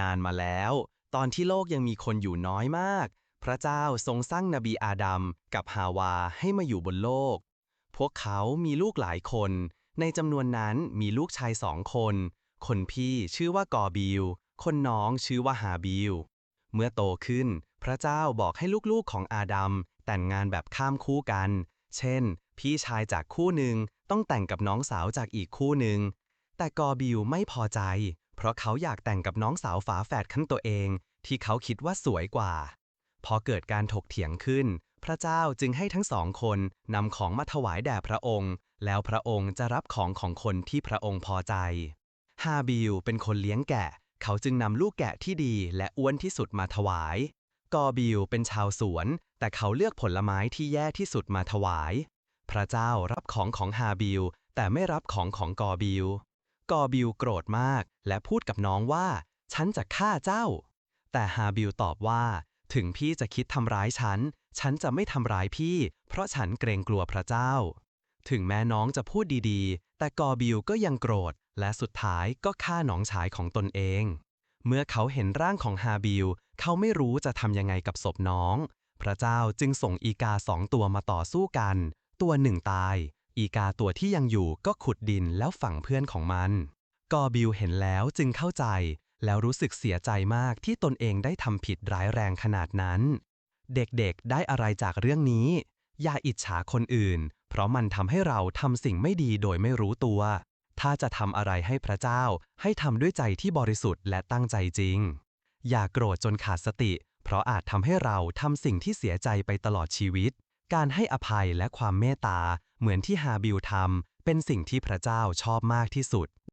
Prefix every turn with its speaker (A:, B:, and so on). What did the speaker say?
A: นานมาแล้ว ตอนที่โลกยังมีคนอยู่น้อยมาก พระเจ้าทรงสร้างนบีอาดัมกับฮาวาให้มาอยู่บนโลก พวกเขามีลูกหลายคน ในจำนวนนั้นมีลูกชายสองคน คนพี่ชื่อว่ากอบิล คนน้องชื่อว่าฮาบิล เมื่อโตขึ้น พระเจ้าบอกให้ลูกๆของอาดัมแต่งงานแบบข้ามคู่กัน เช่น พี่ชายจากคู่หนึ่งต้องแต่งกับน้องสาวจากอีกคู่หนึ่ง แต่กอบิลไม่พอใจ เพราะเขาอยากแต่งกับน้องสาวฝาแฝดขั้นตัวเอง ที่เขาคิดว่าสวยกว่า พอเกิดการถกเถียงขึ้น พระเจ้าจึงให้ทั้งสองคนนำของมาถวายแด่พระองค์ แล้วพระองค์จะรับของของคนที่พระองค์พอใจ ฮาบิลเป็นคนเลี้ยงแกะ เขาจึงนำลูกแกะที่ดีและอ้วนที่สุดมาถวาย กอบิลเป็นชาวสวน แต่เขาเลือกผลไม้ที่แย่ที่สุดมาถวาย พระเจ้ารับของของฮาบิลแต่ไม่รับของของกอบิล กอบิลโกรธมาก และพูดกับน้องว่า ฉันจะฆ่าเจ้า แต่ฮาบิลตอบว่า ถึงพี่จะคิดทำร้ายฉัน ฉันจะไม่ทำร้ายพี่ เพราะฉันเกรงกลัวพระเจ้า ถึงแม้น้องจะพูดดีๆ แต่กอบิลก็ยังโกรธ และสุดท้ายก็ฆ่าน้องชายของตนเอง เมื่อเขาเห็นร่างของฮาบิล เขาไม่รู้จะทำยังไงกับศพน้อง พระเจ้าจึงส่งอีกาสองตัวมาต่อสู้กัน ตัวหนึ่งตาย อีกาตัวที่ยังอยู่ก็ขุดดินแล้วฝังเพื่อนของมัน กอบิลเห็นแล้วจึงเข้าใจ แล้วรู้สึกเสียใจมากที่ตนเองได้ทำผิดร้ายแรงขนาดนั้น เด็กๆได้อะไรจากเรื่องนี้ อย่าอิจฉาคนอื่น เพราะมันทำให้เราทำสิ่งไม่ดีโดยไม่รู้ตัว ถ้าจะทำอะไรให้พระเจ้า ให้ทำด้วยใจที่บริสุทธิ์และตั้งใจจริง อย่าโกรธจนขาดสติ เพราะอาจทำให้เราทำสิ่งที่เสียใจไปตลอดชีวิต การให้อภัยและความเมตตา เหมือนที่ฮาบิลทำเป็นสิ่งที่พระเจ้าชอบมากที่สุด